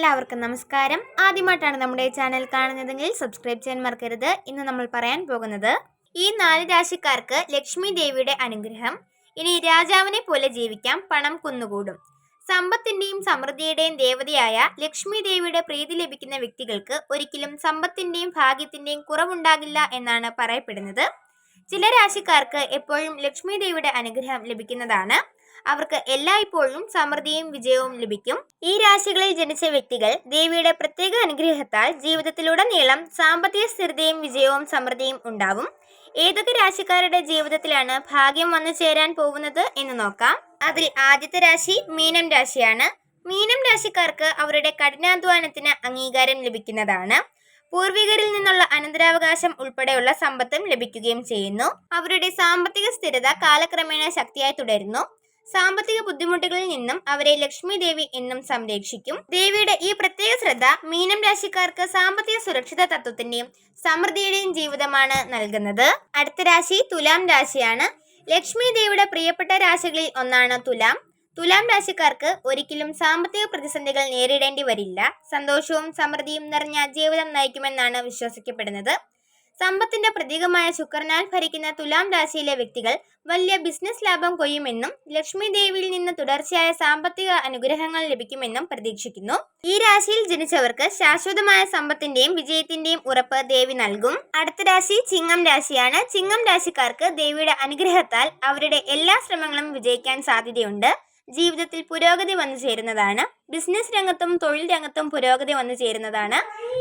എല്ലാവർക്കും നമസ്കാരം. ആദ്യമായിട്ടാണ് നമ്മുടെ ചാനൽ കാണുന്നതെങ്കിൽ സബ്സ്ക്രൈബ് ചെയ്യാൻ മറക്കരുത്. ഇന്ന് നമ്മൾ പറയാൻ പോകുന്നത് ഈ നാല് രാശിക്കാർക്ക് ലക്ഷ്മി ദേവിയുടെ അനുഗ്രഹം. ഇനി രാജാവിനെ പോലെ ജീവിക്കാം പണം കുന്നുകൂടും. സമ്പത്തിന്റെയും സമൃദ്ധിയുടെയും ദേവതയായ ലക്ഷ്മി ദേവിയുടെ പ്രീതി ലഭിക്കുന്ന വ്യക്തികൾക്ക് ഒരിക്കലും സമ്പത്തിന്റെയും ഭാഗ്യത്തിന്റെയും കുറവുണ്ടാകില്ല എന്നാണ് പറയപ്പെടുന്നത്. ചില രാശിക്കാർക്ക് എപ്പോഴും ലക്ഷ്മി ദേവിയുടെ അനുഗ്രഹം ലഭിക്കുന്നതാണ്. അവർക്ക് എല്ലായ്പ്പോഴും സമൃദ്ധിയും വിജയവും ലഭിക്കും. ഈ രാശികളിൽ ജനിച്ച വ്യക്തികൾ ദേവിയുടെ പ്രത്യേക അനുഗ്രഹത്താൽ ജീവിതത്തിലുടനീളം സാമ്പത്തിക സ്ഥിരതയും വിജയവും സമൃദ്ധിയും ഉണ്ടാവും. ഏതൊക്കെ രാശിക്കാരുടെ ജീവിതത്തിലാണ് ഭാഗ്യം വന്നു ചേരാൻ പോകുന്നത് എന്ന് നോക്കാം. അതിൽ ആദ്യത്തെ രാശി മീനം രാശിയാണ്. മീനം രാശിക്കാർക്ക് അവരുടെ കഠിനാധ്വാനത്തിന് അംഗീകാരം ലഭിക്കുന്നതാണ്. പൂർവികരിൽ നിന്നുള്ള അനന്തരാവകാശം ഉൾപ്പെടെയുള്ള സമ്പത്തും ലഭിക്കുകയും ചെയ്യുന്നു. അവരുടെ സാമ്പത്തിക സ്ഥിരത കാലക്രമേണ ശക്തിയായി തുടരുന്നു. സാമ്പത്തിക ബുദ്ധിമുട്ടുകളിൽ നിന്നും അവരെ ലക്ഷ്മി ദേവി എന്നും സംരക്ഷിക്കും. ദേവിയുടെ ഈ പ്രത്യേക ശ്രദ്ധ മീനം രാശിക്കാർക്ക് സാമ്പത്തിക സുരക്ഷിത തത്വത്തിന്റെയും സമൃദ്ധിയുടെയും ജീവിതമാണ് നൽകുന്നത്. അടുത്ത രാശി തുലാം രാശിയാണ്. ലക്ഷ്മി ദേവിയുടെ പ്രിയപ്പെട്ട രാശികളിൽ ഒന്നാണ് തുലാം. തുലാം രാശിക്കാർക്ക് ഒരിക്കലും സാമ്പത്തിക പ്രതിസന്ധികൾ നേരിടേണ്ടി വരില്ല. സന്തോഷവും സമൃദ്ധിയും നിറഞ്ഞ ജീവിതം നയിക്കുമെന്നാണ് വിശ്വസിക്കപ്പെടുന്നത്. സമ്പത്തിന്റെ പ്രതീകമായ ശുക്രനാൽ ഭരിക്കുന്ന തുലാം രാശിയിലെ വ്യക്തികൾ വലിയ ബിസിനസ് ലാഭം കൊയ്യുമെന്നും ലക്ഷ്മി ദേവിയിൽ നിന്ന് തുടർച്ചയായ സാമ്പത്തിക അനുഗ്രഹങ്ങൾ ലഭിക്കുമെന്നും പ്രതീക്ഷിക്കുന്നു. ഈ രാശിയിൽ ജനിച്ചവർക്ക് ശാശ്വതമായ സമ്പത്തിന്റെയും വിജയത്തിന്റെയും ഉറപ്പ് ദേവി നൽകും. അടുത്ത രാശി ചിങ്ങം രാശിയാണ്. ചിങ്ങം രാശിക്കാർക്ക് ദേവിയുടെ അനുഗ്രഹത്താൽ അവരുടെ എല്ലാ ശ്രമങ്ങളും വിജയിക്കാൻ സാധ്യതയുണ്ട്. ജീവിതത്തിൽ പുരോഗതി വന്നു ചേരുന്നതാണ്. ബിസിനസ് രംഗത്തും തൊഴിൽ രംഗത്തും പുരോഗതി വന്നു ചേരുന്നതാണ്.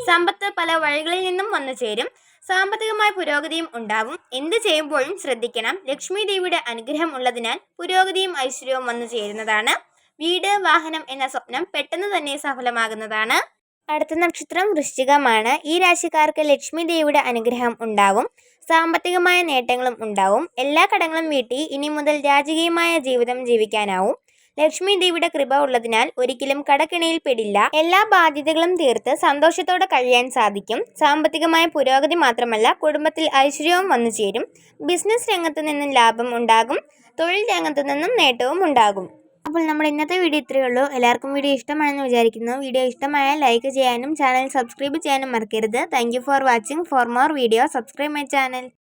സമ്പത്ത് പല വഴികളിൽ നിന്നും വന്നു ചേരും. സാമ്പത്തികമായ പുരോഗതിയും ഉണ്ടാവും. എന്ത് ചെയ്യുമ്പോഴും ശ്രദ്ധിക്കണം. ലക്ഷ്മി ദേവിയുടെ അനുഗ്രഹം ഉള്ളതിനാൽ പുരോഗതിയും ഐശ്വര്യവും വന്നു ചേരുന്നതാണ്. വീട് വാഹനം എന്ന സ്വപ്നം പെട്ടെന്ന് തന്നെ സഫലമാകുന്നതാണ്. അടുത്ത നക്ഷത്രം വൃശ്ചികമാണ്. ഈ രാശിക്കാർക്ക് ലക്ഷ്മി ദേവിയുടെ അനുഗ്രഹം ഉണ്ടാവും. സാമ്പത്തികമായ നേട്ടങ്ങളും ഉണ്ടാവും. എല്ലാ കടങ്ങളും വീട്ടി ഇനി മുതൽ രാജകീയമായ ജീവിതം ജീവിക്കാനാവും. ലക്ഷ്മി ദേവിയുടെ കൃപ ഉള്ളതിനാൽ ഒരിക്കലും കടക്കിണിയിൽ പെടില്ല. എല്ലാ ബാധ്യതകളും തീർത്ത് സന്തോഷത്തോടെ കഴിയാൻ സാധിക്കും. സാമ്പത്തികമായ പുരോഗതി മാത്രമല്ല കുടുംബത്തിൽ ഐശ്വര്യവും വന്നു ചേരും. ബിസിനസ് രംഗത്ത് നിന്നും ലാഭം ഉണ്ടാകും. തൊഴിൽ രംഗത്ത് നിന്നും നേട്ടവും ഉണ്ടാകും. അപ്പോൾ നമ്മൾ ഇന്നത്തെ വീഡിയോ ഇത്രയേ ഉള്ളൂ. എല്ലാവർക്കും വീഡിയോ ഇഷ്ടമാണെന്ന് വിചാരിക്കുന്നു. വീഡിയോ ഇഷ്ടമായാൽ ലൈക്ക് ചെയ്യാനും ചാനൽ സബ്സ്ക്രൈബ് ചെയ്യാനും മറക്കരുത്. Thank for watching for more video subscribe my channel